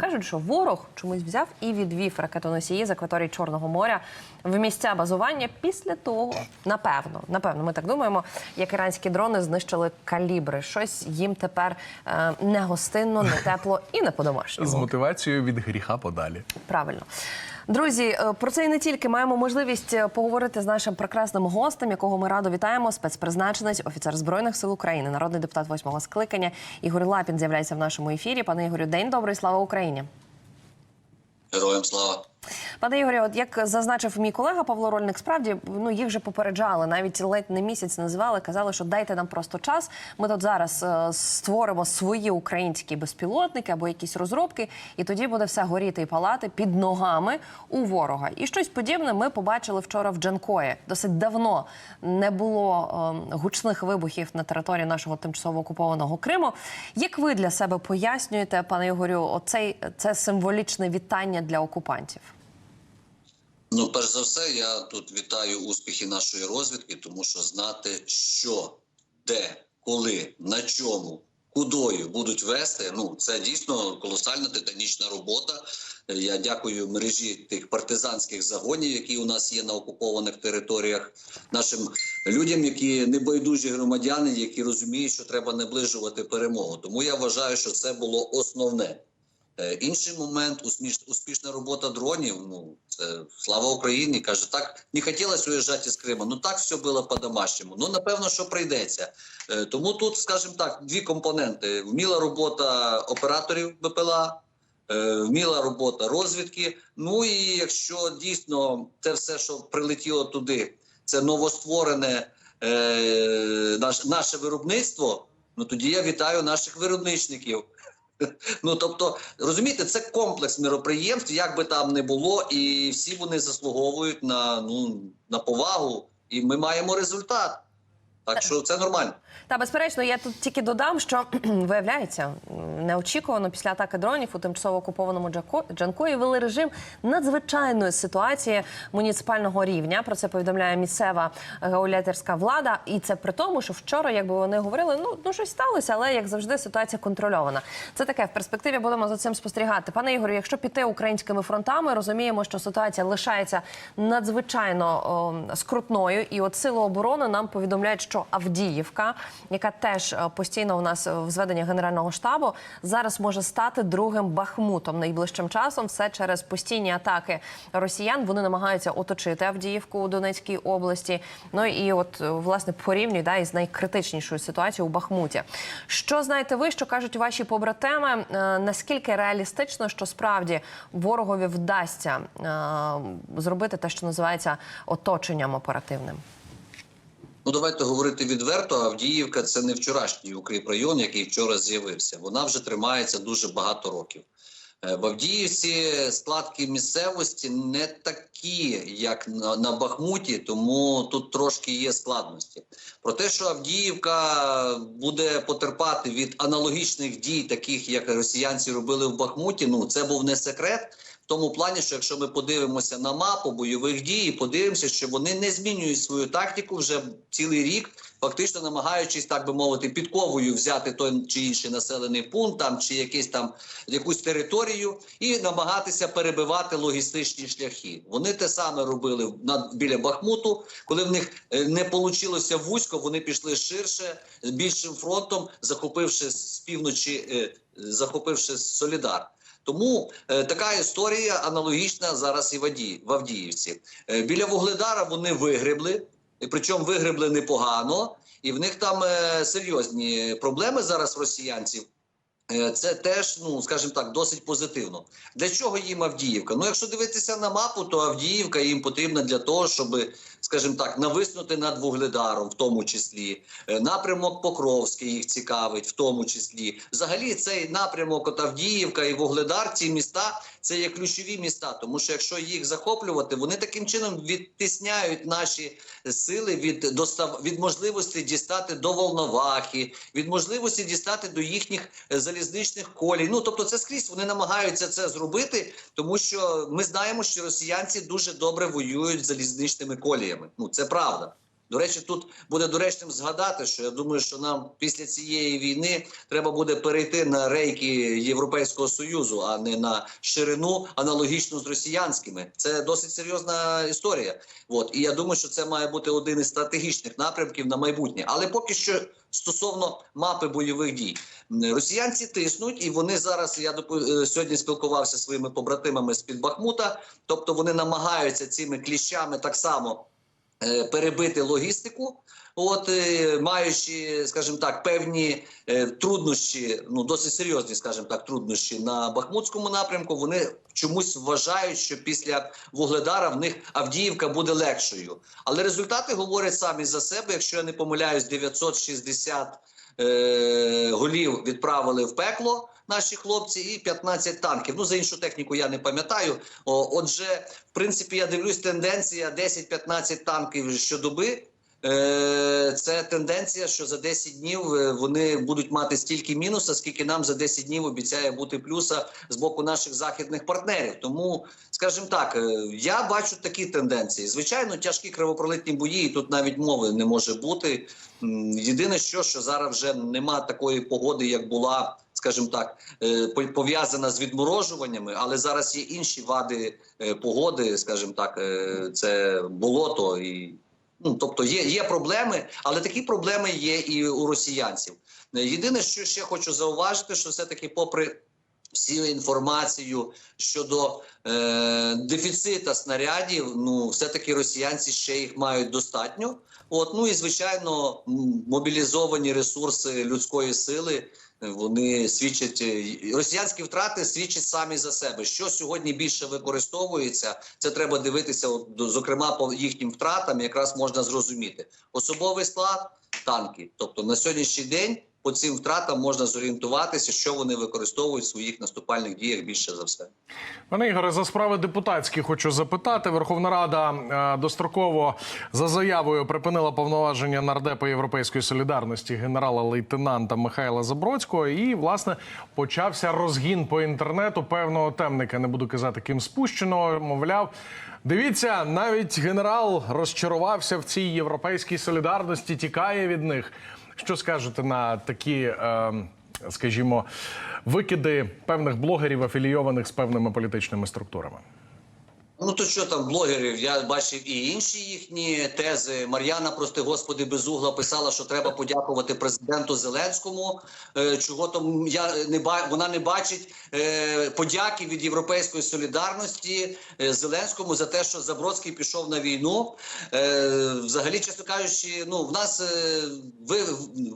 Кажуть, що ворог чомусь взяв і відвів ракетоносії з акваторії Чорного моря в місця базування після того, напевно, напевно, ми так думаємо, як іранські дрони знищили калібри. Щось їм тепер е, не гостинно, не тепло і не З по-домашньому. мотивацією від гріха подалі. Правильно. Друзі, е, про це і не тільки маємо можливість е, поговорити з нашим прекрасним гостем, якого ми радо вітаємо. Спецпризначенець, офіцер збройних сил України, народний депутат восьмого скликання Ігор Лапін з'являється в нашому ефірі. Пане Ігорю, день добрий, слава Україні. Героям слава. Пане Ігорі, от як зазначив мій колега Павло Рольник, справді ну їх вже попереджали, навіть ледь не місяць називали, казали, що дайте нам просто час. Ми тут зараз е, створимо свої українські безпілотники або якісь розробки, і тоді буде все горіти і палати під ногами у ворога. І щось подібне ми побачили вчора в Джанкої. Досить давно не було е, гучних вибухів на території нашого тимчасово окупованого Криму. Як ви для себе пояснюєте, пане Ігорю, оцей це символічне вітання для окупантів? Ну, перш за все, я тут вітаю успіхи нашої розвідки, тому що знати, що, де, коли, на чому, кудою будуть вести. Ну це дійсно колосальна титанічна робота. Я дякую мережі тих партизанських загонів, які у нас є на окупованих територіях, нашим людям, які небайдужі громадяни, які розуміють, що треба наближувати перемогу. Тому я вважаю, що це було основне. Е, Інший момент успішна робота дронів. Ну це слава Україні. каже, так не хотілося уїжджати з Криму. Ну так все було по-домашньому. Ну напевно, що прийдеться. Е, Тому тут, скажімо так, дві компоненти: вміла робота операторів БПЛА. е, Вміла робота розвідки. Ну і якщо дійсно це все, що прилетіло туди, це новостворене наш, наше виробництво. Ну тоді я вітаю наших виробничників. Ну тобто, розумієте, це комплекс міроприємств, як би там не було, і всі вони заслуговують на ну на повагу, і ми маємо результат. Так що це нормально. Та безперечно, я тут тільки додам, що виявляється неочікувано після атаки дронів у тимчасово окупованому Джанкої ввели режим надзвичайної ситуації муніципального рівня. Про це повідомляє місцева геолятерська влада. І це при тому, що вчора, якби вони говорили, ну ну щось сталося, але як завжди, ситуація контрольована. Це таке в перспективі будемо за цим спостерігати. Пане Ігорю, якщо піти українськими фронтами, розуміємо, що ситуація лишається надзвичайно о, скрутною. І от сили оборони нам повідомляють, що Авдіївка, яка теж е, постійно у нас в зведенні генерального штабу, зараз може стати другим бахмутом найближчим часом. Все через постійні атаки росіян. Вони намагаються оточити Авдіївку у Донецькій області. Ну і от е, власне порівнюй да, із найкритичнішою ситуацією у Бахмуті. Що знаєте ви, що кажуть ваші побратими? Е, Наскільки реалістично, що справді ворогові вдасться е, зробити те, що називається оточенням оперативним? Ну давайте говорити відверто. Авдіївка це не вчорашній укріпрайон, який вчора з'явився. Вона вже тримається дуже багато років. Е, В Авдіївці складки місцевості не такі, як на, Бахмуті, тому тут трошки є складності. Про те, що Авдіївка буде потерпати від аналогічних дій, таких як росіянці робили в Бахмуті, ну це був не секрет. Тому плані, що якщо ми подивимося на мапу бойових дій, подивимося, що вони не змінюють свою тактику вже цілий рік, фактично намагаючись, так би мовити, підковою взяти той чи інший населений пункт, там чи якийсь там якусь територію, і намагатися перебивати логістичні шляхи. Вони те саме робили на біля Бахмуту. Коли в них е, не вийшло вузько, вони пішли ширше, з більшим фронтом, захопивши з півночі, е, захопивши Солідар. Тому е, така історія аналогічна зараз і в, Аді, в Авдіївці. Е, біля Вугледара вони вигребли, і причому вигребли непогано, і в них там е, серйозні проблеми зараз росіянців. Е, Це теж, ну скажімо так, досить позитивно. Для чого їм Авдіївка? Ну, якщо дивитися на мапу, то Авдіївка їм потрібна для того, щоб, скажімо так, нависнути над Вугледаром, в тому числі. Е, Напрямок Покровський їх цікавить, в тому числі. Взагалі, цей напрямок от Авдіївка і Вугледар, ці міста, це є ключові міста. Тому що якщо їх захоплювати, вони таким чином відтисняють наші сили від достав від можливості дістати до Волновахи, від можливості дістати до їхніх е, залізничних колій. Ну тобто, це скрізь вони намагаються це зробити, тому що ми знаємо, що росіянці дуже добре воюють з залізничними коліями. Ну це правда. До речі, тут буде доречним згадати, що я думаю, що нам після цієї війни треба буде перейти на рейки Європейського союзу, а не на ширину аналогічну з росіянськими. Це досить серйозна історія. От і я думаю, що це має бути один із стратегічних напрямків на майбутнє. Але поки що стосовно мапи бойових дій, росіянці тиснуть, і вони зараз. Я е, сьогодні спілкувався зі своїми побратимами з під Бахмута. Тобто вони намагаються цими кліщами так само перебити логістику. От е, маючи, скажімо так, певні е, труднощі, ну досить серйозні, скажімо так, труднощі на Бахмутському напрямку, вони чомусь вважають, що після Вугледара в них Авдіївка буде легшою. Але результати говорять самі за себе. Якщо я не помиляюсь, 960 е, голів відправили в пекло наші хлопці, і 15 танків. Ну за іншу техніку я не пам'ятаю. Отже, в принципі, я дивлюсь, тенденція 10-15 танків щодоби. Е, Це тенденція, що за 10 днів е, вони будуть мати стільки мінуса, скільки нам за 10 днів обіцяє бути плюса з боку наших західних партнерів. Тому, скажімо так, е, я бачу такі тенденції. Звичайно, тяжкі кривопролитні бої, і тут навіть мови не може бути. Єдине, що, що зараз вже нема такої погоди, як була, скажімо так, е, по- пов'язана з відморожуваннями, але зараз є інші вади е, погоди, скажімо так, е, це болото і. Ну, тобто є, є проблеми, але такі проблеми є і у росіянців. Єдине, що ще хочу зауважити, що все-таки, попри всю інформацію щодо е, дефіцита снарядів, ну все-таки росіянці ще їх мають достатньо. От, ну і звичайно, мобілізовані ресурси людської сили. Вони свідчать е, росіянські втрати свідчать самі за себе. Що сьогодні більше використовується, це треба дивитися. Зокрема, по їхнім втратам якраз можна зрозуміти особовий склад, танки. Тобто на сьогоднішній день по цим втратам можна зорієнтуватися, що вони використовують в своїх наступальних діях більше за все. Пане Ігоре, за справи депутатські хочу запитати. Верховна Рада е, достроково за заявою припинила повноваження нардепа Європейської солідарності генерала-лейтенанта Михайла Забродського. І власне почався розгін по інтернету певного темника. Не буду казати, ким спущеного. Мовляв, дивіться, навіть генерал розчарувався в цій європейській солідарності, тікає від них. Що скажете на такі? Е, скажімо, викиди певних блогерів, афілійованих з певними політичними структурами. Ну то що там блогерів? Я бачив і інші їхні тези. Мар'яна, прости господи, безугла писала, що треба подякувати президенту Зеленському. Е, чого там я не ба... вона не бачить е, подяки від європейської солідарності е, Зеленському за те, що Забродський пішов на війну. Взагалі, чесно кажучи, ну в нас ви,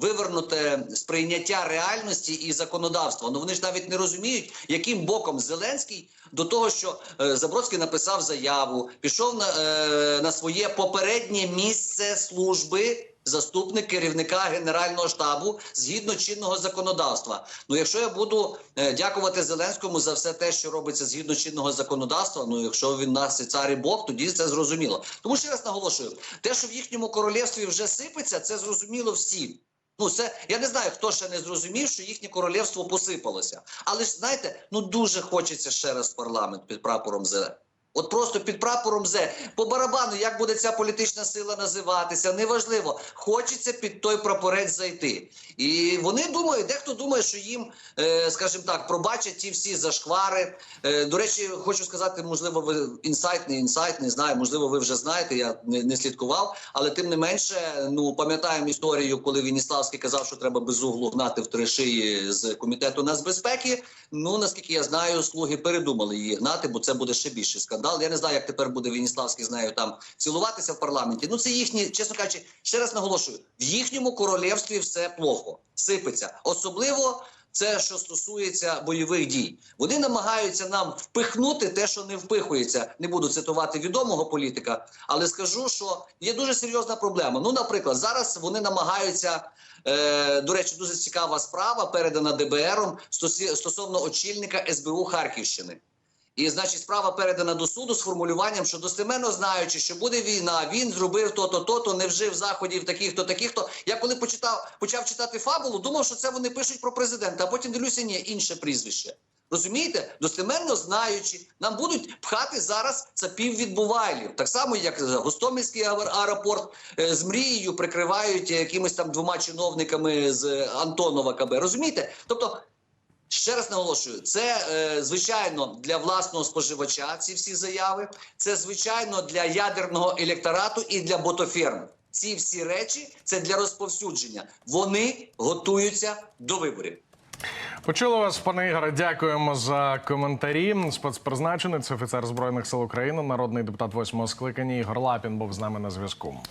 вивернуте сприйняття реальності і законодавства. Ну вони ж навіть не розуміють, яким боком Зеленський до того, що Забродський написав заяву, пішов на, е, на своє попереднє місце служби. Заступник керівника генерального штабу згідно чинного законодавства. Ну, якщо я буду е, дякувати Зеленському за все те, що робиться згідно чинного законодавства, ну якщо він нас і цар і Бог, тоді це зрозуміло. Тому ще раз наголошую, те, що в їхньому королівстві вже сипеться, це зрозуміло всім. Ну, це я не знаю, хто ще не зрозумів, що їхнє королівство посипалося. Але ж знаєте, ну дуже хочеться ще раз парламент під прапором зе. От просто під прапором зе по барабану, як буде ця політична сила називатися, неважливо. Хочеться під той прапорець зайти. І вони думають, дехто думає, що їм, е, скажімо так, пробачать ті всі зашквари. Е, до речі, хочу сказати, можливо, ви інсайт, не інсайт, не знаю. Можливо, ви вже знаєте, я не, слідкував, але тим не менше, ну пам'ятаємо історію, коли Вініславський казав, що треба безуглу гнати в три шиї з комітету нацбезпеки. Ну наскільки я знаю, слуги передумали її гнати, бо це буде ще більший скандал. Я не знаю, як тепер буде Вініславський з нею там цілуватися в парламенті. Ну це їхні, чесно кажучи, ще раз наголошую: в їхньому королівстві все плохо, сипеться, особливо. Це що стосується бойових дій, вони намагаються нам впихнути те, що не впихується. Не буду цитувати відомого політика, але скажу, що є дуже серйозна проблема. Ну, наприклад, зараз вони намагаються. Е, до речі, дуже цікава справа передана ДБРом стосовно очільника СБУ Харківщини. І, значить, справа передана до суду з формулюванням, що достеменно знаючи, що буде війна, він зробив то-то, то-то, не вжив заходів таких-то, таких-то. Я коли почитав, почав читати фабулу, думав, що це вони пишуть про президента, а потім дивлюся, ні, інше прізвище. Розумієте, достеменно знаючи, нам будуть пхати зараз цапів від. Так само, як Гостомельський аер- аеропорт е, з мрією прикривають якимись там двома чиновниками з Антонова КБ. Розумієте? Тобто Ще раз наголошую, це е, звичайно для власного споживача ці всі заяви. Це звичайно для ядерного електорату і для ботоферм. Ці всі речі це для розповсюдження. Вони готуються до виборів. Почули вас, пане Ігоре. Дякуємо за коментарі. Спецпризначенець, офіцер збройних сил України, народний депутат восьмого скликання Ігор Лапін був з нами на зв'язку.